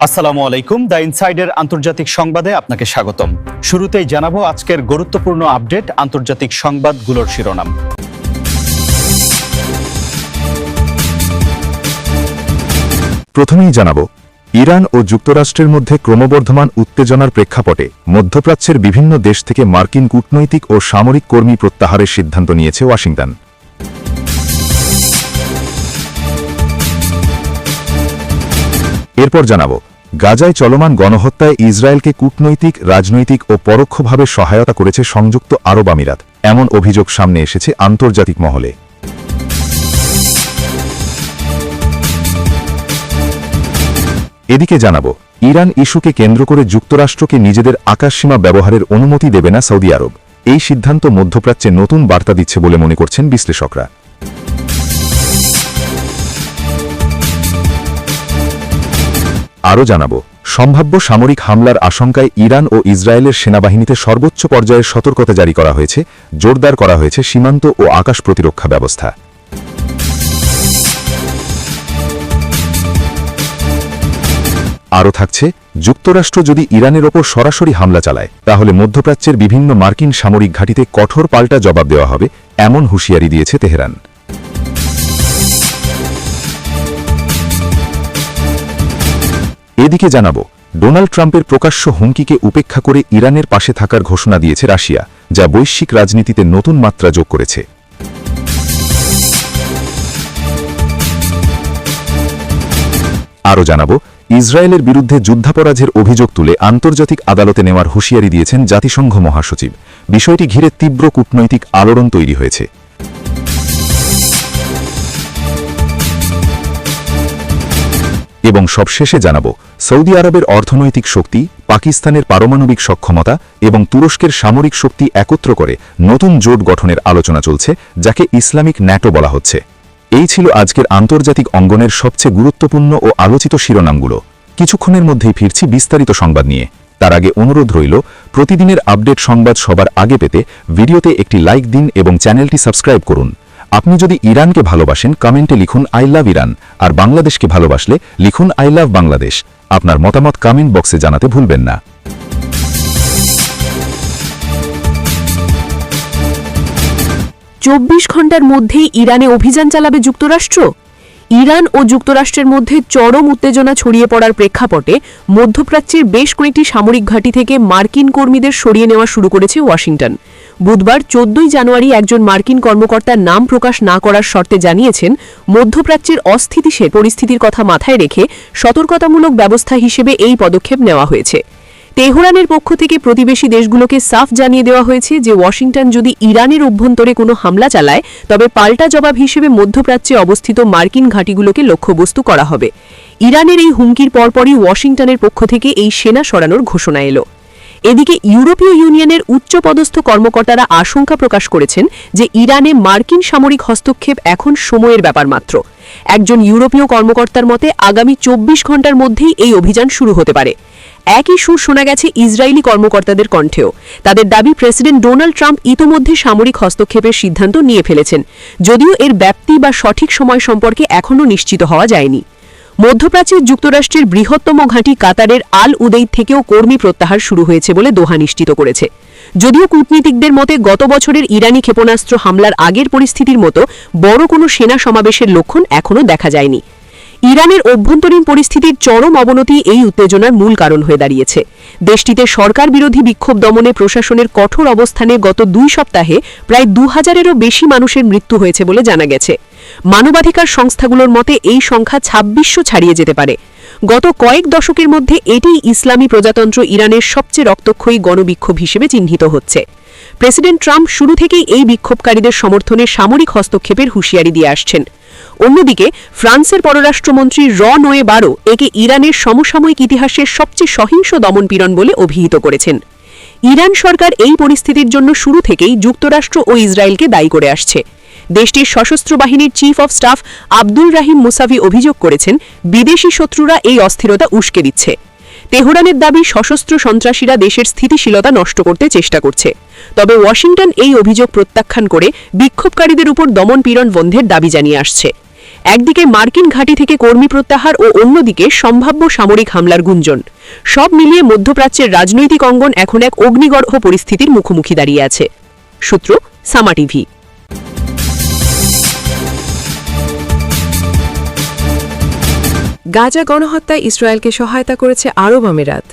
আসসালামু আলাইকুম। দ্য ইনসাইডের আন্তর্জাতিক সংবাদে আপনাকে স্বাগতম। শুরুতেই জানাব আজকের গুরুত্বপূর্ণ আপডেট আন্তর্জাতিক সংবাদগুলোর শিরোনাম। প্রথমেই জানাব, ইরান ও যুক্তরাষ্ট্রের মধ্যে ক্রমবর্ধমান উত্তেজনার প্রেক্ষাপটে মধ্যপ্রাচ্যের বিভিন্ন দেশ থেকে মার্কিন কূটনৈতিক ও সামরিক কর্মী প্রত্যাহারের সিদ্ধান্ত নিয়েছে ওয়াশিংটন। এরপর জানাব গাজায় চলমান গণহত্যায় ইসরায়েলকে কূটনৈতিক, রাজনৈতিক ও পরোক্ষভাবে সহায়তা করেছে সংযুক্ত আরব আমিরাত, এমন অভিযোগ সামনে এসেছে আন্তর্জাতিক মহলে। এদিকে জানাব, ইরান ইস্যুকে কেন্দ্র করে যুক্তরাষ্ট্রকে নিজেদের আকাশসীমা ব্যবহারের অনুমতি দেবে না সৌদি আরব। এই সিদ্ধান্ত মধ্যপ্রাচ্যে নতুন বার্তা দিচ্ছে বলে মনে করছেন বিশ্লেষকরা। আরও জানাব। সম্ভাব্য সামরিক হামলার আশঙ্কায় ইরান ও ইসরায়েলের সেনাবাহিনীতে সর্বোচ্চ পর্যায়ের সতর্কতা জারি করা হয়েছে, জোরদার করা হয়েছে সীমান্ত ও আকাশ প্রতিরক্ষা ব্যবস্থা। আরও থাকছে, যুক্তরাষ্ট্র যদি ইরানের ওপর সরাসরি হামলা চালায়, তাহলে মধ্যপ্রাচ্যের বিভিন্ন মার্কিন সামরিক ঘাঁটিতে কঠোর পাল্টা জবাব দেওয়া হবে, এমন হুঁশিয়ারি দিয়েছে তেহরান। এদিকে জানাব, ডোনাল্ড ট্রাম্পের প্রকাশ্য হুমকিকে উপেক্ষা করে ইরানের পাশে থাকার ঘোষণা দিয়েছে রাশিয়া, যা বৈশ্বিক রাজনীতিতে নতুন মাত্রা যোগ করেছে। আরও জানাব, ইসরায়েলের বিরুদ্ধে যুদ্ধাপরাধের অভিযোগ তুলে আন্তর্জাতিক আদালতে নেওয়ার হুঁশিয়ারি দিয়েছেন জাতিসংঘ মহাসচিব। বিষয়টি ঘিরে তীব্র কূটনৈতিক আলোড়ন তৈরি হয়েছে। এবং সবশেষে জানাব সৌদি আরবের অর্থনৈতিক শক্তি, পাকিস্তানের পারমাণবিক সক্ষমতা এবং তুরস্কের সামরিক শক্তি একত্র করে নতুন জোট গঠনের আলোচনা চলছে, যাকে ইসলামিক ন্যাটো বলা হচ্ছে। এই ছিল আজকের আন্তর্জাতিক অঙ্গনের সবচেয়ে গুরুত্বপূর্ণ ও আলোচিত শিরোনামগুলো। কিছুক্ষণের মধ্যেই ফিরছি বিস্তারিত সংবাদ নিয়ে। তার আগে অনুরোধ রইল, প্রতিদিনের আপডেট সংবাদ সবার আগে পেতে ভিডিওতে একটি লাইক দিন এবং চ্যানেলটি সাবস্ক্রাইব করুন। আপনি যদি ইরানকে ভালোবাসেন কমেন্টে লিখুন আই লাভ ইরান আর বাংলাদেশকে ভালোবাসলে লিখুন আই লাভ বাংলাদেশ আপনার মতামত কমেন্ট বক্সে জানাতে ভুলবেন না। চব্বিশ ঘণ্টার মধ্যেই ইরানে অভিযান চালাবে যুক্তরাষ্ট্র? ইরান ও যুক্তরাষ্ট্রের মধ্যে চরম উত্তেজনা ছড়িয়ে পড়ার প্রেক্ষাপটে মধ্যপ্রাচ্যের বেশ কয়েকটি সামরিক ঘাঁটি থেকে মার্কিন কর্মীদের সরিয়ে নেওয়া শুরু করেছে ওয়াশিংটন। বুধবার চোদ্দই জানুয়ারি একজন মার্কিন কর্মকর্তার নাম প্রকাশ না করার শর্তে জানিয়েছেন, মধ্যপ্রাচ্যের অস্থিতিশীল পরিস্থিতির কথা মাথায় রেখে সতর্কতামূলক ব্যবস্থা হিসেবে এই পদক্ষেপ নেওয়া হয়েছে। তেহরানের পক্ষ থেকে প্রতিবেশী দেশগুলোকে সাফ জানিয়ে দেওয়া হয়েছে যে, ওয়াশিংটন যদি ইরানের অভ্যন্তরে কোনো হামলা চালায়, তবে পাল্টা জবাব হিসেবে মধ্যপ্রাচ্যে অবস্থিত মার্কিন ঘাঁটিগুলোকে লক্ষ্যবস্তু করা হবে। ইরানের এই হুমকির পরপরই ওয়াশিংটনের পক্ষ থেকে এই সেনা সরানোর ঘোষণা এলো। এদিকে ইউরোপীয় ইউনিয়নের উচ্চপদস্থ কর্মকর্তারা আশঙ্কা প্রকাশ করেছেন যে ইরানে মার্কিন সামরিক হস্তক্ষেপ এখন সময়ের ব্যাপার মাত্র। একজন ইউরোপীয় কর্মকর্তার মতে, আগামী চব্বিশ ঘণ্টার মধ্যেই এই অভিযান শুরু হতে পারে। একই সুর শোনা গেছে ইসরায়েলি কর্মকর্তাদের কণ্ঠেও। তাদের দাবি, প্রেসিডেন্ট ডোনাল্ড ট্রাম্প ইতোমধ্যে সামরিক হস্তক্ষেপের সিদ্ধান্ত নিয়ে ফেলেছেন। যদিও এর ব্যাপ্তি বা সঠিক সময় সম্পর্কে এখনও নিশ্চিত হওয়া যায়নি। মধ্যপ্রাচ্যের যুক্তরাষ্ট্রের বৃহত্তম ঘাঁটি কাতারের আল উদেই থেকেও কর্মী প্রত্যাহার শুরু হয়েছে বলে দোহা নিশ্চিত করেছে। যদিও কূটনীতিকদের মতে গত বছরের ইরানি ক্ষেপণাস্ত্র হামলার আগের পরিস্থিতির মতো বড় কোনো সেনা সমাবেশের লক্ষণ এখনও দেখা যায়নি। ইরানের অভ্যন্তরীণ পরিস্থিতির চরম অবনতি এই উত্তেজনার মূল কারণ হয়ে দাঁড়িয়েছে। দেশটিতে সরকার বিরোধী বিক্ষোভ দমনে প্রশাসনের কঠোর অবস্থানে গত দুই সপ্তাহে প্রায় দু হাজারেরও বেশি মানুষের মৃত্যু হয়েছে বলে জানা গেছে। মানবাধিকার সংস্থাগুলোর মতে এই সংখ্যা ছাব্বিশশো ছাড়িয়ে যেতে পারে। গত কয়েক দশকের মধ্যে এটিই ইসলামী প্রজাতন্ত্র ইরানের সবচেয়ে রক্তক্ষয়ী গণবিক্ষোভ হিসেবে চিহ্নিত হচ্ছে। প্রেসিডেন্ট ট্রাম্প শুরু থেকেই এই বিক্ষোভকারীদের সমর্থনে সামরিক হস্তক্ষেপের হুঁশিয়ারি দিয়ে আসছেন। অন্যদিকে, ফ্রান্সের পররাষ্ট্রমন্ত্রী র নোয়ে বারো একে ইরানের সমসাময়িক ইতিহাসের সবচেয়ে সহিংস দমনপীড়ন বলে অভিহিত করেছেন। ইরান সরকার এই পরিস্থিতির জন্য শুরু থেকেই যুক্তরাষ্ট্র ও ইসরায়েলকে দায়ী করে আসছে। দেশটির সশস্ত্র বাহিনীর chief of staff Abdul Rahim Mousavi অভিযোগ করেছেন, বিদেশি শত্রুরা এই অস্থিরতা উস্কে দিচ্ছে। তেহরানের দাবি, সশস্ত্র সন্ত্রাসীরা দেশের স্থিতিশীলতা নষ্ট করতে চেষ্টা করছে। তবে ওয়াশিংটন এই অভিযোগ প্রত্যাখ্যান করে বিক্ষোভকারীদের উপর দমনপীড়ন বন্ধের দাবি জানিয়ে আসছে। একদিকে মার্কিন ঘাঁটি থেকে কর্মী প্রত্যাহার ও অন্যদিকে সম্ভাব্য সামরিক হামলার গুঞ্জন। সব মিলিয়ে মধ্যপ্রাচ্যের রাজনৈতিক অঙ্গন এখন এক অগ্নিগর্ভ পরিস্থিতির মুখোমুখি দাঁড়িয়ে আছে। সূত্র সামা টিভি। গাজা গণহত্যায় ইসরায়েলকে সহায়তা করেছে আরব আমিরাত।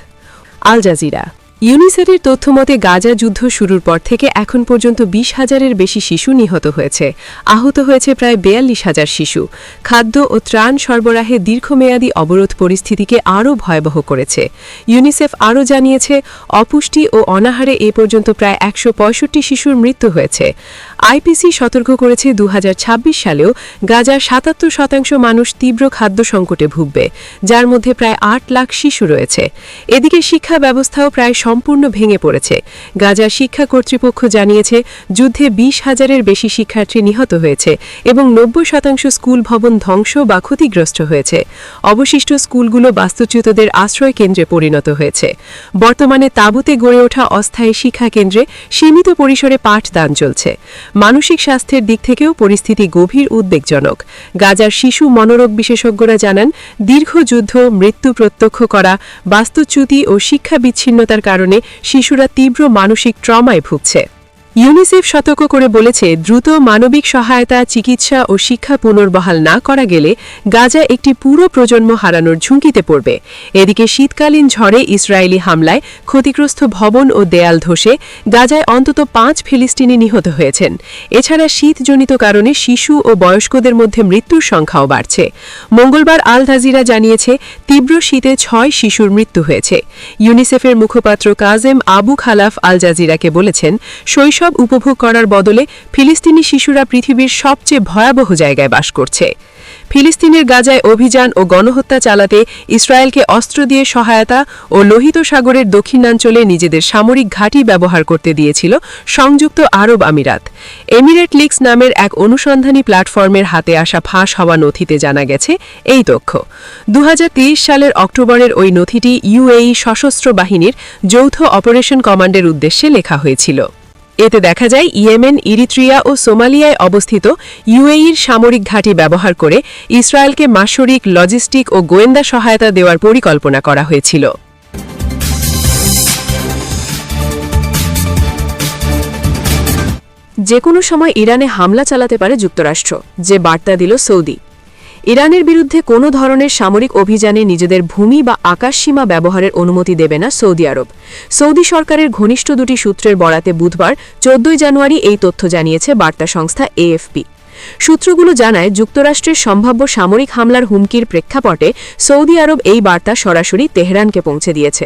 Al Jazeera. ইউনিসেফের তথ্যমতে গাজা যুদ্ধ শুরুর পর থেকে এখন পর্যন্ত বিশ হাজারের বেশি শিশু নিহত হয়েছে। আহত হয়েছে প্রায় বেয়াল্লিশ হাজার শিশু। খাদ্য ও ত্রাণ সরবরাহে দীর্ঘমেয়াদী অবরোধ পরিস্থিতিকে আরও ভয়াবহ করেছে। ইউনিসেফ আরও জানিয়েছে, অপুষ্টি ও অনাহারে এ পর্যন্ত প্রায় একশো পঁয়ষট্টি শিশুর মৃত্যু হয়েছে। আইপিসি সতর্ক করেছে দু হাজার ছাব্বিশ সালেও গাজার সাতাত্তর শতাংশ মানুষ তীব্র খাদ্য সংকটে ভুগবে, যার মধ্যে প্রায় আট লাখ শিশু রয়েছে। এদিকে শিক্ষা ব্যবস্থাও প্রায় সম্পূর্ণ ভেঙে পড়েছে। গাজার শিক্ষা কর্তৃপক্ষ জানিয়েছে, যুদ্ধে বিশ হাজারের বেশি শিক্ষার্থী নিহত হয়েছে এবং নব্বই শতাংশ স্কুল ভবন ধ্বংস বা ক্ষতিগ্রস্ত হয়েছে। অবশিষ্ট স্কুলগুলো বাস্তুচ্যুতদের আশ্রয় কেন্দ্রে পরিণত হয়েছে। বর্তমানে তাঁবুতে গড়ে ওঠা অস্থায়ী শিক্ষা কেন্দ্রে সীমিত পরিসরে পাঠদান চলছে। মানসিক স্বাস্থ্যের দিক থেকেও পরিস্থিতি গভীর উদ্বেগজনক। গাজার শিশু মনোরোগ বিশেষজ্ঞরা জানান, দীর্ঘ যুদ্ধ, মৃত্যু প্রত্যক্ষ করা, বাস্তুচ্যুতি ও শিক্ষা বিচ্ছিন্নতার কারণে শিশুরা তীব্র মানসিক ট্রমায় ভুগছে। ইউনিসেফ সতর্ক করে বলেছে, দ্রুত মানবিক সহায়তা, চিকিৎসা ও শিক্ষা পুনর্বহাল না করা গেলে গাজা একটি পুরো প্রজন্ম হারানোর ঝুঁকিতে পড়বে। এদিকে শীতকালীন ঝড়ে ইসরায়েলি হামলায় ক্ষতিগ্রস্ত ভবন ও দেয়াল ধসে গাজায় অন্তত পাঁচ ফিলিস্তিনি নিহত হয়েছেন। এছাড়া শীতজনিত কারণে শিশু ও বয়স্কদের মধ্যে মৃত্যুর সংখ্যাও বাড়ছে। মঙ্গলবার আল জাজিরা জানিয়েছে, তীব্র শীতে ছয় শিশুর মৃত্যু হয়েছে। ইউনিসেফের মুখপাত্র কাজেম আবু খালাফ আল জাজিরাকে বলেছেন, শৈশব উপভোগ করার বদলে ফিলিস্তিনি শিশুরা পৃথিবীর সবচেয়ে ভয়াবহ জায়গায় বাস করছে। ফিলিস্তিনের গাজায় অভিযান ও গণহত্যা চালাতে ইসরায়েলকে অস্ত্র দিয়ে সহায়তা ও লোহিত সাগরের দক্ষিণাঞ্চলে নিজেদের সামরিক ঘাঁটি ব্যবহার করতে দিয়েছিল সংযুক্ত আরব আমিরাত। এমিরেট লিক্স নামের এক অনুসন্ধানী প্ল্যাটফর্মের হাতে আসা ফাঁস হওয়া নথিতে জানা গেছে এই তথ্য। দু হাজার তেইশ সালের অক্টোবরের ওই নথিটি ইউএই সশস্ত্র বাহিনীর যৌথ অপারেশন কমান্ডের উদ্দেশ্যে লেখা হয়েছিল। এতে দেখা যায় ইয়েমেন, ইরিত্রিয়া ও সোমালিয়ায় অবস্থিত ইউএইর সামরিক ঘাঁটি ব্যবহার করে ইসরায়েলকে মাসরিক লজিস্টিক ও গোয়েন্দা সহায়তা দেওয়ার পরিকল্পনা করা হয়েছিল। যে কোনো সময় ইরানে হামলা চালাতে পারে যুক্তরাষ্ট্র, যে বার্তা দিল সৌদি। ইরানের বিরুদ্ধে কোনো ধরনের সামরিক অভিযানে নিজেদের ভূমি বা আকাশসীমা ব্যবহারের অনুমতি দেবে না সৌদি আরব। সৌদি সরকারের ঘনিষ্ঠ দুটি সূত্রের বরাতে বুধবার, চোদ্দই জানুয়ারি এই তথ্য জানিয়েছে বার্তা সংস্থা এএফপি। সূত্রগুলো জানায়, যুক্তরাষ্ট্রের সম্ভাব্য সামরিক হামলার হুমকির প্রেক্ষাপটে সৌদি আরব এই বার্তা সরাসরি তেহরানকে পৌঁছে দিয়েছে।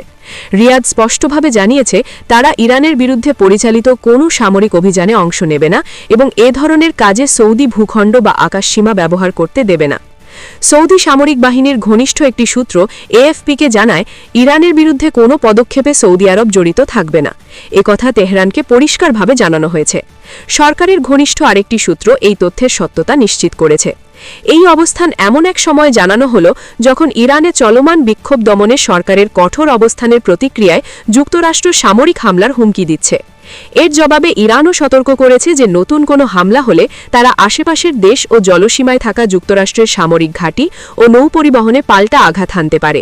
রিয়াদ স্পষ্টভাবে জানিয়েছে, তারা ইরানের বিরুদ্ধে পরিচালিত কোনো সামরিক অভিযানে অংশ নেবে না এবং এ ধরনের কাজে সৌদি ভূখণ্ড বা আকাশসীমা ব্যবহার করতে দেবে না। সৌদি সামরিক বাহিনীর ঘনিষ্ঠ একটি সূত্র এএফপিকে জানায়, ইরানের বিরুদ্ধে কোনো পদক্ষেপে সৌদি আরব জড়িত থাকবে না। কথা তেহরানকে পরিষ্কারভাবে জানানো হয়েছে। সরকারের ঘনিষ্ঠ আরেকটি সূত্র এই তথ্যের সত্যতা নিশ্চিত করেছে। এই অবস্থান এমন এক সময় জানানো হল যখন ইরানে চলমান বিক্ষোভ দমনে সরকারের কঠোর অবস্থানের প্রতিক্রিয়ায় যুক্তরাষ্ট্র সামরিক হামলার হুমকি দিচ্ছে। এর জবাবে ইরানও সতর্ক করেছে যে নতুন কোনো হামলা হলে তারা আশেপাশের দেশ ও জলসীমায় থাকা যুক্তরাষ্ট্রের সামরিক ঘাঁটি ও নৌপরিবহনে পাল্টা আঘাত হানতে পারে।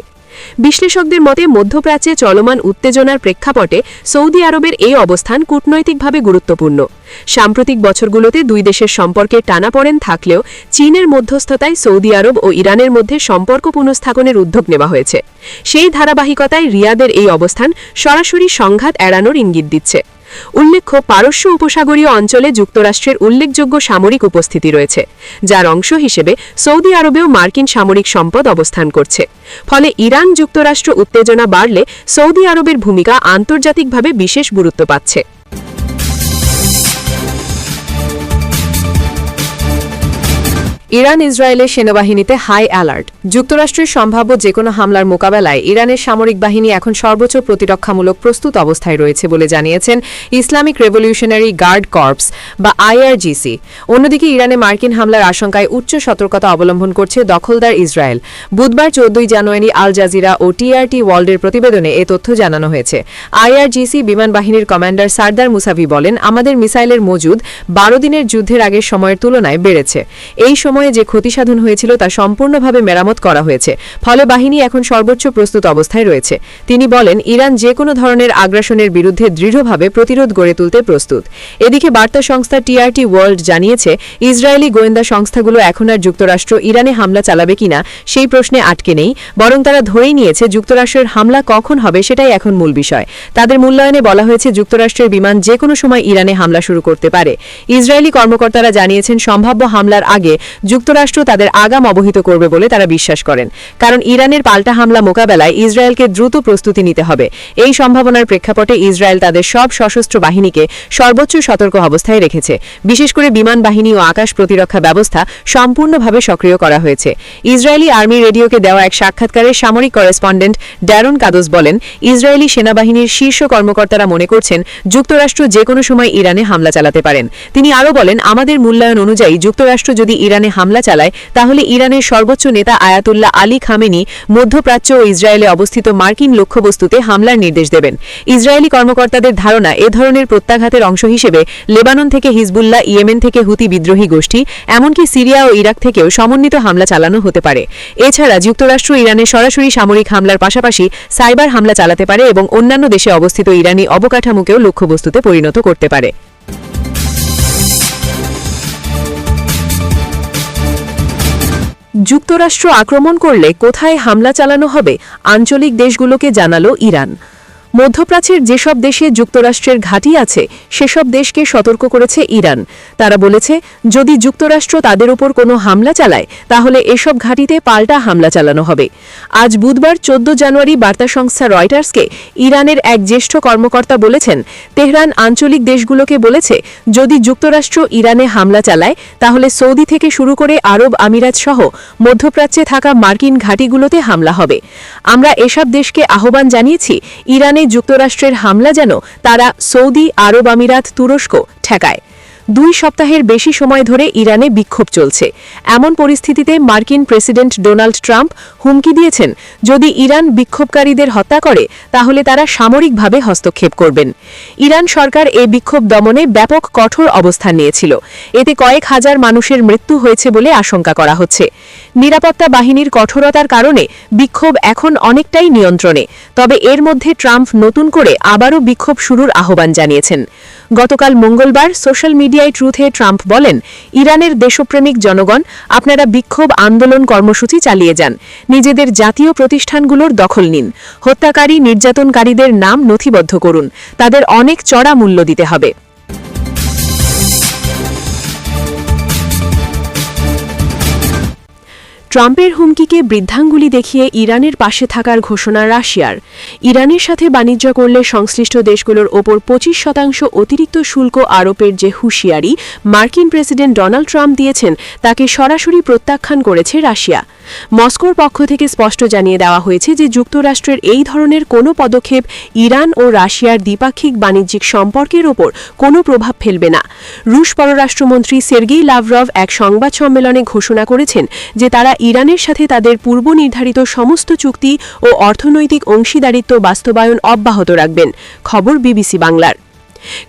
বিশ্লেষকদের মতে, মধ্যপ্রাচ্যে চলমান উত্তেজনার প্রেক্ষাপটে সৌদি আরবের এই অবস্থান কূটনৈতিকভাবে গুরুত্বপূর্ণ। সাম্প্রতিক বছরগুলোতে দুই দেশের সম্পর্কে টানাপড়েন থাকলেও চীনের মধ্যস্থতায় সৌদি আরব ও ইরানের মধ্যে সম্পর্ক পুনঃস্থাপনের উদ্যোগ নেওয়া হয়েছে। সেই ধারাবাহিকতায় রিয়াদের এই অবস্থান সরাসরি সংঘাত এড়ানোর ইঙ্গিত দিচ্ছে। উল্লেখ্য, পারস্য উপসাগরীয় অঞ্চলে যুক্তরাষ্ট্রের উল্লেখযোগ্য সামরিক উপস্থিতি রয়েছে, যার অংশ হিসেবে সৌদি আরবেও মার্কিন সামরিক সম্পদ অবস্থান করছে। ফলে ইরান যুক্তরাষ্ট্র উত্তেজনা বাড়লে সৌদি আরবের ভূমিকা আন্তর্জাতিকভাবে বিশেষ গুরুত্ব পাচ্ছে। ইরান ইসরায়েলের সেনাবাহিনীতে হাই অ্যালার্ট। যুক্তরাষ্ট্রের সম্ভাব্য যেকোনো হামলার মোকাবেলায় ইরানের সামরিক বাহিনী এখন সর্বোচ্চ প্রতিরক্ষামূলক প্রস্তুত অবস্থায় রয়েছে বলে জানিয়েছেন ইসলামিক রেভলিউশনারি গার্ড কর্পস বা আইআরজিসি। অন্যদিকে ইরানে মার্কিন হামলার আশঙ্কায় উচ্চ সতর্কতা অবলম্বন করছে দখলদার ইসরায়েল। বুধবার চোদ্দই জানুয়ারি আল জাজিরা ও টিআরটি ওয়ার্ল্ডের প্রতিবেদনে এ তথ্য জানানো হয়েছে। আইআরজিসি বিমান বাহিনীর কমান্ডার সারদার মুসাভি বলেন, আমাদের মিসাইলের মজুদ বারো দিনের যুদ্ধের আগের সময়ের তুলনায় বেড়েছে। এই সময় সময়ে যে ক্ষতিসাধন হয়েছিল তা সম্পূর্ণভাবে মেরামত করা হয়েছে। ফলে বাহিনী এখন সর্বোচ্চ প্রস্তুত অবস্থায় রয়েছে। তিনি বলেন, ইরান যে কোনো ধরনের আগ্রাসনের বিরুদ্ধে দৃঢ়ভাবে প্রতিরোধ গড়ে তুলতে প্রস্তুত। এদিকে বার্তা সংস্থা টিআরটি ওয়ার্ল্ড জানিয়েছে, ইসরায়েলি গোয়েন্দা সংস্থাগুলো এখন আর যুক্তরাষ্ট্র ইরানে হামলা চালাবে কিনা সেই প্রশ্নে আটকে নেই, বরং তারা ধরেই নিয়েছে যুক্তরাষ্ট্রের হামলা কখন হবে সেটাই এখন মূল বিষয়। তাদের মূল্যায়নে বলা হয়েছে, যুক্তরাষ্ট্রের বিমান যে কোনো সময় ইরানে হামলা শুরু করতে পারে। ইসরায়েলি কর্মকর্তারা জানিয়েছেন, সম্ভাব্য হামলার আগে যুক্তরাষ্ট্র তাদের আগাম অবহিত করবে বলে তারা বিশ্বাস করেন। কারণ ইরানের পাল্টা হামলা মোকাবেলায় ইসরায়েলকে দ্রুত প্রস্তুতি নিতে হবে। এই সম্ভাবনার প্রেক্ষাপটে ইসরায়েল তাদের সব সশস্ত্র বাহিনীকে সর্বোচ্চ সতর্ক অবস্থায় রেখেছে। বিশেষ করে বিমান বাহিনী ও আকাশ প্রতিরক্ষা ব্যবস্থা সম্পূর্ণভাবে সক্রিয় করা হয়েছে। ইসরায়েলি আর্মি রেডিওকে দেওয়া এক সাক্ষাৎকারে সামরিক করেসপন্ডেন্ট ড্যারন কাদোস বলেন, ইসরায়েলি সেনাবাহিনীর শীর্ষ কর্মকর্তারা মনে করছেন, যুক্তরাষ্ট্র যে কোনো সময় ইরানে হামলা চালাতে পারেন। তিনি আরও বলেন, আমাদের মূল্যায়ন অনুযায়ী যুক্তরাষ্ট্র যদি ইরানে হামলা চালায়, তাহলে ইরানের সর্বোচ্চ নেতা আয়াতুল্লাহ আলী খামেনি মধ্যপ্রাচ্য ও ইসরায়েলে অবস্থিত মার্কিন লক্ষ্যবস্তুতে হামলার নির্দেশ দেবেন। ইসরায়েলি কর্মকর্তাদের ধারণা, এ ধরনের প্রত্যাঘাতের অংশ হিসেবে লেবানন থেকে হিজবুল্লাহ, ইয়েমেন থেকে হুতি বিদ্রোহী গোষ্ঠী, এমনকি সিরিয়া ও ইরাক থেকেও সমন্বিত হামলা চালানো হতে পারে। এছাড়া যুক্তরাষ্ট্র ইরানে সরাসরি সামরিক হামলার পাশাপাশি সাইবার হামলা চালাতে পারে এবং অন্যান্য দেশে অবস্থিত ইরানি অবকাঠামোকেও লক্ষ্যবস্তুতে পরিণত করতে পারে। যুক্তরাষ্ট্র আক্রমণ করলে কোথায় হামলা চালানো হবে আঞ্চলিক দেশগুলোকে জানালো ইরান। মধ্যপ্রাচ্যের যেসব দেশে যুক্তরাষ্ট্রের ঘাঁটি আছে, সেসব দেশকে সতর্ক করেছে ইরান। তারা বলেছে, যদি যুক্তরাষ্ট্র তাদের ওপর কোনো হামলা চালায়, তাহলে এসব ঘাঁটিতে পাল্টা হামলা চালানো হবে। আজ বুধবার চোদ্দ জানুয়ারি বার্তা সংস্থা রয়টার্সকে ইরানের এক জ্যেষ্ঠ কর্মকর্তা বলেছেন, তেহরান আঞ্চলিক দেশগুলোকে বলেছে, যদি যুক্তরাষ্ট্র ইরানে হামলা চালায়, তাহলে সৌদি থেকে শুরু করে আরব আমিরাত সহ মধ্যপ্রাচ্যে থাকা মার্কিন ঘাঁটিগুলোতে হামলা হবে। আমরা এসব দেশকে আহ্বান জানিয়েছি, ইরানে যুক্তরাষ্ট্রের হামলা যেন তারা সৌদি আরব আমিরাত তুরস্ক ঠেকায়। দুই সপ্তাহের বেশি সময় ধরে ইরানে বিক্ষোভ চলছে। এমন পরিস্থিতিতে মার্কিন প্রেসিডেন্ট ডোনাল্ড ট্রাম্প হুমকি দিয়েছেন, যদি ইরান বিক্ষোভকারীদের হত্যা করে, তাহলে তারা সামরিকভাবে হস্তক্ষেপ করবেন। ইরান সরকার এ বিক্ষোভ দমনে ব্যাপক কঠোর অবস্থান নিয়েছিল। এতে কয়েক হাজার মানুষের মৃত্যু হয়েছে বলে আশঙ্কা করা হচ্ছে। নিরাপত্তা বাহিনীর কঠোরতার কারণে বিক্ষোভ এখন অনেকটাই নিয়ন্ত্রণে, তবে এর মধ্যে ট্রাম্প নতুন করে আবারও বিক্ষোভ শুরুর আহ্বান জানিয়েছেন। গতকাল মঙ্গলবার সোশ্যাল মিডিয়ায় ট্রুথে ট্রাম্প বলেন, ইরানের দেশপ্রেমিক জনগণ, আপনারা বিক্ষোভ আন্দোলন কর্মসূচি চালিয়ে যান। নিজেদের জাতীয় প্রতিষ্ঠানগুলোর দখল নিন। হত্যাকারী নির্যাতনকারীদের নাম নথিবদ্ধ করুন। তাদের অনেক চড়া মূল্য দিতে হবে। ট্রাম্পের হুমকিকে বৃদ্ধাঙ্গুলি দেখিয়ে ইরানের পাশে থাকার ঘোষণা রাশিয়ার। ইরানের সাথে বাণিজ্য করলে সংশ্লিষ্ট দেশগুলোর ওপর পঁচিশ শতাংশ অতিরিক্ত শুল্ক আরোপের যে হুঁশিয়ারি মার্কিন প্রেসিডেন্ট ডোনাল্ড ট্রাম্প দিয়েছেন, তাকে সরাসরি প্রত্যাখ্যান করেছে রাশিয়া। মস্কোর পক্ষ থেকে স্পষ্ট জানিয়ে দেওয়া হয়েছে যে যুক্তরাষ্ট্রের এই ধরনের কোনো পদক্ষেপ ইরান ও রাশিয়ার দ্বিপাক্ষিক বাণিজ্যিক সম্পর্কের ওপর কোনো প্রভাব ফেলবে না। রুশ পররাষ্ট্রমন্ত্রী সের্গেই লাভরভ এক সংবাদ সম্মেলনে ঘোষণা করেছেন যে তারা ইরানের সাথে তাদের পূর্ব নির্ধারিত সমস্ত চুক্তি ও অর্থনৈতিক অংশীদারিত্ব বাস্তবায়ন অব্যাহত রাখবেন। খবর বিবিসি বাংলার।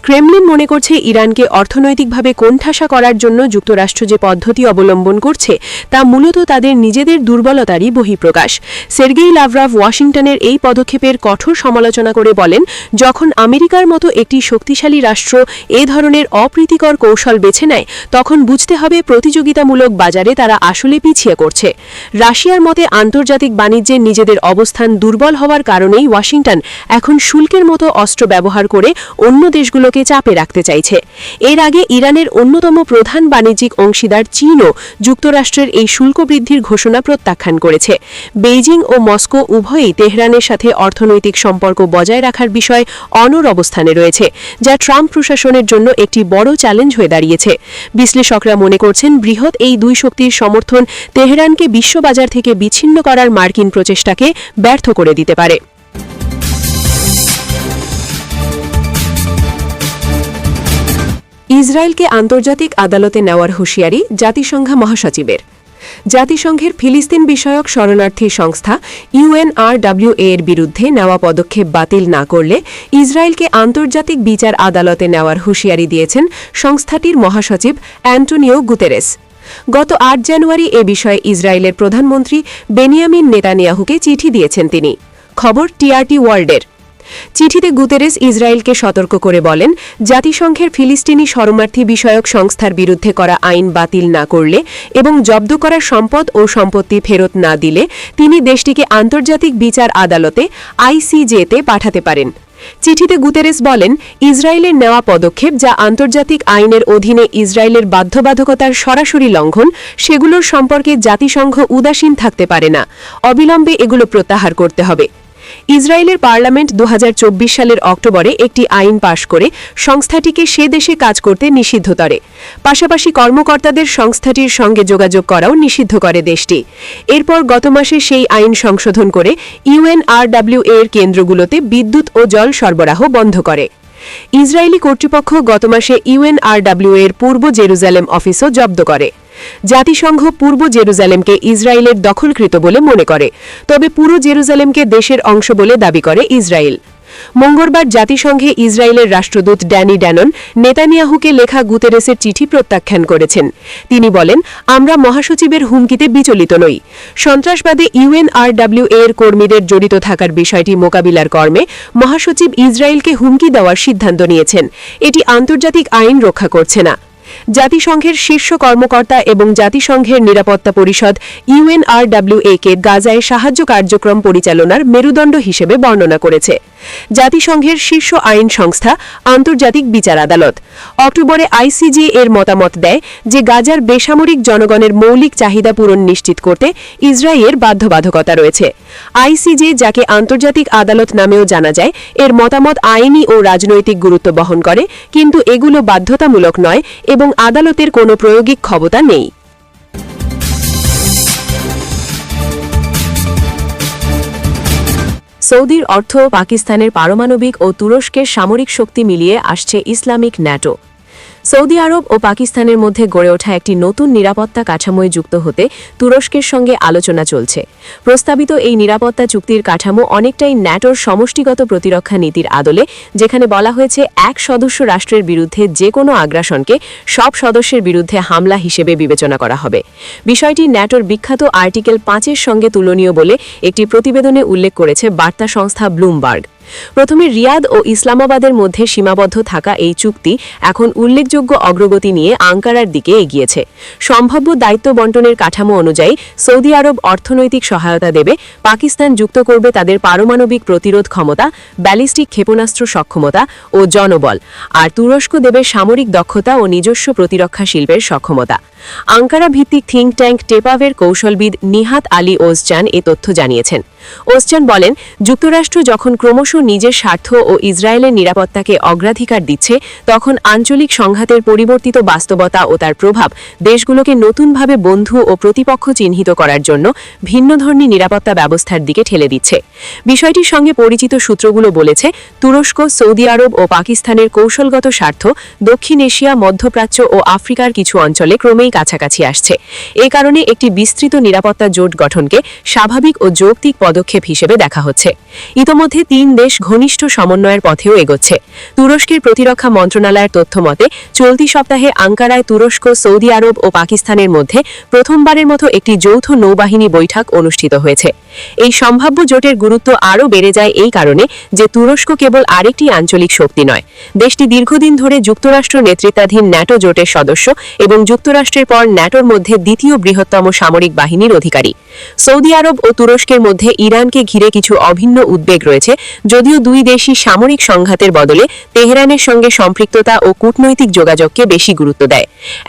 ক্রেমলিন মনে করছে ইরানকে অর্থনৈতিকভাবে কোণঠাসা করার জন্য যুক্তরাষ্ট্র যে পদ্ধতি অবলম্বন করছে, তা মূলত তাদের নিজেদের দুর্বলতারই বহিঃপ্রকাশ। সের্গেই লাভরাভ ওয়াশিংটনের এই পদক্ষেপের কঠোর সমালোচনা করে বলেন, যখন আমেরিকার মতো একটি শক্তিশালী রাষ্ট্র এ ধরনের অপ্রীতিকর কৌশল বেছে নেয়, তখন বুঝতে হবে প্রতিযোগিতামূলক বাজারে তারা আসলে পিছিয়ে করছে রাশিয়ার মতে আন্তর্জাতিক বাণিজ্যে নিজেদের অবস্থান দুর্বল হওয়ার কারণেই ওয়াশিংটন এখন শুল্কের মতো অস্ত্র ব্যবহার করে অন্য দেশগুলোকে চাপে রাখতে চাইছে। এর আগে ইরানের অন্যতম প্রধান বাণিজ্যিক অংশীদার চীনও যুক্তরাষ্ট্রের এই শুল্ক বৃদ্ধির ঘোষণা প্রত্যাখ্যান করেছে। বেইজিং ও মস্কো উভয়ই তেহরানের সাথে অর্থনৈতিক সম্পর্ক বজায় রাখার বিষয় অনর অবস্থানে রয়েছে, যা ট্রাম্প প্রশাসনের জন্য একটি বড় চ্যালেঞ্জ হয়ে দাঁড়িয়েছে। বিশ্লেষকরা মনে করছেন বৃহৎ এই দুই শক্তির সমর্থন তেহরানকে বিশ্ববাজার থেকে বিচ্ছিন্ন করার মার্কিন প্রচেষ্টাকে ব্যর্থ করে দিতে পারে। ইসরায়েলকে আন্তর্জাতিক আদালতে নেওয়ার হুঁশিয়ারি জাতিসংঘ মহাসচিবের। জাতিসংঘের ফিলিস্তিন বিষয়ক শরণার্থী সংস্থা ইউএনআরডব্লিউ এর বিরুদ্ধে নেওয়া পদক্ষেপ বাতিল না করলে ইসরায়েলকে আন্তর্জাতিক বিচার আদালতে নেওয়ার হুঁশিয়ারি দিয়েছেন সংস্থাটির মহাসচিব অ্যান্টোনিও গুতেরেস। গত আট জানুয়ারি এ বিষয়ে ইসরায়েলের প্রধানমন্ত্রী বেনিয়ামিন নেতানিয়াহুকে চিঠি দিয়েছেন তিনি। খবর টিআরটি ওয়ার্ল্ডের। চিঠিতে গুতেরেস ইসরায়েলকে সতর্ক করে বলেন, জাতিসংঘের ফিলিস্তিনি শরণার্থী বিষয়ক সংস্থার বিরুদ্ধে করা আইন বাতিল না করলে এবং জব্দ করা সম্পদ ও সম্পত্তি ফেরত না দিলে তিনি দেশটিকে আন্তর্জাতিক বিচার আদালতে, আইসিজেতে পাঠাতে পারেন। চিঠিতে গুতেরেস বলেন, ইসরায়েলের নেওয়া পদক্ষেপ যা আন্তর্জাতিক আইনের অধীনে ইসরায়েলের বাধ্যবাধকতার সরাসরি লঙ্ঘন, সেগুলোর সম্পর্কে জাতিসংঘ উদাসীন থাকতে পারে না। অবিলম্বে এগুলো প্রত্যাহার করতে হবে। ইসরায়েলের পার্লামেন্ট দু হাজার চব্বিশ সালের অক্টোবরে একটি আইন পাশ করে সংস্থাটিকে সে দেশে কাজ করতে নিষিদ্ধ করে। পাশাপাশি কর্মকর্তাদের সংস্থাটির সঙ্গে যোগাযোগ করাও নিষিদ্ধ করে দেশটি। এরপর গত মাসে সেই আইন সংশোধন করে ইউএনআরডব্লিউ এর কেন্দ্রগুলোতে বিদ্যুৎ ও জল সরবরাহ বন্ধ করে। ইসরায়েলি কর্তৃপক্ষ গত মাসে ইউএনআরডব্লিউ এর পূর্ব জেরুজালেম অফিসও জব্দ করে। জাতিসংঘ পূর্ব জেরুজালেমকে ইসরায়েলের দখলকৃত বলে মনে করে। তবে পুরো জেরুজালেমকে দেশের অংশ বলে দাবি করে ইসরায়েল। মঙ্গলবার জাতিসংঘে ইসরায়েলের রাষ্ট্রদূত ড্যানি ড্যানন নেতানিয়াহুকে লেখা গুতেরেসের চিঠি প্রত্যাখ্যান করেছেন। তিনি বলেন, আমরা মহাসচিবের হুমকিতে বিচলিত নই। সন্ত্রাসবাদে ইউএনআরডব্লিউ এর কর্মীদের জড়িত থাকার বিষয়টি মোকাবিলার কর্মে মহাসচিব ইসরায়েলকে হুমকি দেওয়ার সিদ্ধান্ত নিয়েছেন। এটি আন্তর্জাতিক আইন রক্ষা করছে না। জাতিসংঘের শীর্ষ কর্মকর্তা এবং জাতিসংঘের নিরাপত্তা পরিষদ ইউএনআরডব্লিউএ কে গাজায় সাহায্য কার্যক্রম পরিচালনার মেরুদণ্ড হিসেবে বর্ণনা করেছে। জাতিসংঘের শীর্ষ আইন সংস্থা আন্তর্জাতিক বিচার আদালত অক্টোবরে আইসিজে এর মতামত দেয় যে গাজার বেসামরিক জনগণের মৌলিক চাহিদা পূরণ নিশ্চিত করতে ইসরায়েলের বাধ্যবাধকতা রয়েছে। আইসিজে, যাকে আন্তর্জাতিক আদালত নামেও জানা যায়, এর মতামত আইনি ও রাজনৈতিক গুরুত্ব বহন করে, কিন্তু এগুলো বাধ্যতামূলক নয় এবং আদালতের কোনো প্রয়োগিক ক্ষমতা নেই। সৌদির অর্থ পাকিস্তানের পারমাণবিক ও তুরস্কের সামরিক শক্তি মিলিয়ে আসছে ইসলামিক ন্যাটো। সৌদি আরব ও পাকিস্তানের মধ্যে গড়ে ওঠা একটি নতুন নিরাপত্তা কাঠামোয় যুক্ত হতে তুরস্কের সঙ্গে আলোচনা চলছে। প্রস্তাবিত এই নিরাপত্তা চুক্তির কাঠামো অনেকটাই ন্যাটোর সমষ্টিগত প্রতিরক্ষা নীতির আদলে, যেখানে বলা হয়েছে এক সদস্য রাষ্ট্রের বিরুদ্ধে যে কোনো আগ্রাসনকে সব সদস্যের বিরুদ্ধে হামলা হিসেবে বিবেচনা করা হবে। বিষয়টি ন্যাটোর বিখ্যাত আর্টিকেল পাঁচের সঙ্গে তুলনীয় বলে একটি প্রতিবেদনে উল্লেখ করেছে বার্তা সংস্থা ব্লুমবার্গ। প্রথমে রিয়াদ ও ইসলামাবাদের মধ্যে সীমাবদ্ধ থাকা এই চুক্তি এখন উল্লেখযোগ্য অগ্রগতি নিয়ে আঙ্কারার দিকে এগিয়েছে। সম্ভাব্য দায়িত্ব বন্টনের কাঠামো অনুযায়ী সৌদি আরব অর্থনৈতিক সহায়তা দেবে, পাকিস্তান যুক্ত করবে তাদের পারমাণবিক প্রতিরোধ ক্ষমতা, ব্যালিস্টিক ক্ষেপণাস্ত্র সক্ষমতা ও জনবল, আর তুরস্ক দেবে সামরিক দক্ষতা ও নিজস্ব প্রতিরক্ষা শিল্পের সক্ষমতা। আঙ্কারা ভিত্তিক থিঙ্ক ট্যাঙ্ক টেপাভের কৌশলবিদ নিহাত আলী ওসজান এ তথ্য জানিয়েছেন। ওসজান বলেন, যুক্তরাষ্ট্র যখন ক্রমশ নিজের স্বার্থ ও ইসরায়েলের নিরাপত্তাকে অগ্রাধিকার দিচ্ছে, তখন আঞ্চলিক সংঘাতের পরিবর্তিত বাস্তবতা ও তার প্রভাব দেশগুলোকে নতুনভাবে বন্ধু ও প্রতিপক্ষ চিহ্নিত করার জন্য ভিন্নধর্মী নিরাপত্তা ব্যবস্থার দিকে ঠেলে দিচ্ছে। বিষয়টির সঙ্গে পরিচিত সূত্রগুলো বলেছে, তুরস্ক, সৌদি আরব ও পাকিস্তানের কৌশলগত স্বার্থ দক্ষিণ এশিয়া, মধ্যপ্রাচ্য ও আফ্রিকার কিছু অঞ্চলে ক্রমেই কাছাকাছি আসছে। এ কারণে একটি বিস্তৃত নিরাপত্তা জোট গঠনকে স্বাভাবিক ও যৌক্তিক পদক্ষেপ হিসেবে দেখা হচ্ছে। ইতোমধ্যে তিন দেশ ঘনিষ্ঠ সমন্বয়ের পথেও এগোচ্ছে। তুরস্কের প্রতিরক্ষা মন্ত্রণালয়ের তথ্য মতে, চলতি সপ্তাহে আঙ্কারায় তুরস্ক, সৌদি আরব ও পাকিস্তানের মধ্যে প্রথমবারের মতো একটি যৌথ নৌবাহিনী বৈঠক অনুষ্ঠিত হয়েছে। এই সম্ভাব্য জোটের গুরুত্ব আরও বেড়ে যায় এই কারণে যে তুরস্ক কেবল আরেকটি আঞ্চলিক শক্তি নয়। দেশটি দীর্ঘদিন ধরে যুক্তরাষ্ট্র নেতৃত্বাধীন ন্যাটো জোটের সদস্য এবং যুক্তরাষ্ট্রের পর ন্যাটোর মধ্যে দ্বিতীয় বৃহত্তম সামরিক বাহিনীর অধিকারী। সৌদি আরব ও তুরস্কের মধ্যে ইরানকে ঘিরে কিছু অভিন্ন উদ্বেগ রয়েছে, যদিও দুই দেশই সামরিক সংঘাতের বদলে তেহরানের সঙ্গে সম্পৃক্ততা ও কূটনৈতিক যোগাযোগকে বেশি গুরুত্ব দেয়।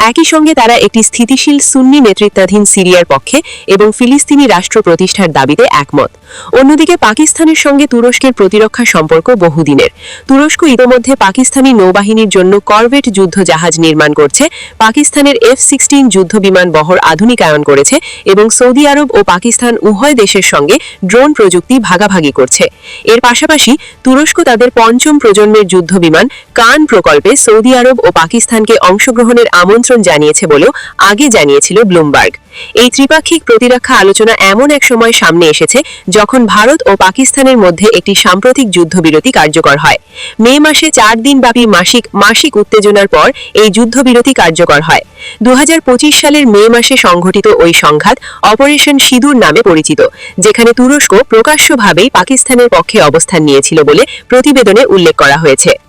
একই সঙ্গে তারা একটি স্থিতিশীল সুন্নি নেতৃত্বাধীন সিরিয়ার পক্ষে এবং ফিলিস্তিনি রাষ্ট্র প্রতিষ্ঠার দাবিতে একমত। অন্যদিকে পাকিস্তানের সঙ্গে তুরস্কের প্রতিরক্ষা সম্পর্ক বহুদিনের। তুরস্ক ইতোমধ্যে পাকিস্তানি নৌবাহিনীর জন্য করভেট যুদ্ধ জাহাজ নির্মাণ করছে, পাকিস্তানের এফ সিক্সটিন যুদ্ধ বিমান বহর আধুনিকায়ন করেছে এবং সৌদি আরব ও পাকিস্তান উভয় দেশের সঙ্গে ড্রোন প্রযুক্তি ভাগাভাগি করছে। এর পাশাপাশি তুরস্ক তাদের পঞ্চম প্রজন্মের যুদ্ধ বিমান কান প্রকল্পে সৌদি আরব ও পাকিস্তানকে অংশগ্রহণের আমন্ত্রণ জানিয়েছে বলেও আগে জানিয়েছিল ব্লুমবার্গ। এই ত্রিপাক্ষিক প্রতিরক্ষা আলোচনা এমন এক সময় সামনে এসেছে যখন ভারত ও পাকিস্তানের মধ্যে একটি সাম্প্রতিক যুদ্ধবিরতি কার্যকর হয়। মে মাসে চার দিনব্যাপী মাসিক মাসিক উত্তেজনার পর এই যুদ্ধবিরতি কার্যকর হয়। দু হাজার পঁচিশ সালের মে মাসে সংঘটিত ওই সংঘাত অপারেশন সিঁদুর নামে পরিচিত, যেখানে তুরস্ক প্রকাশ্যভাবেই পাকিস্তানের পক্ষে অবস্থান নিয়েছিল বলে প্রতিবেদনে উল্লেখ করা হয়েছে।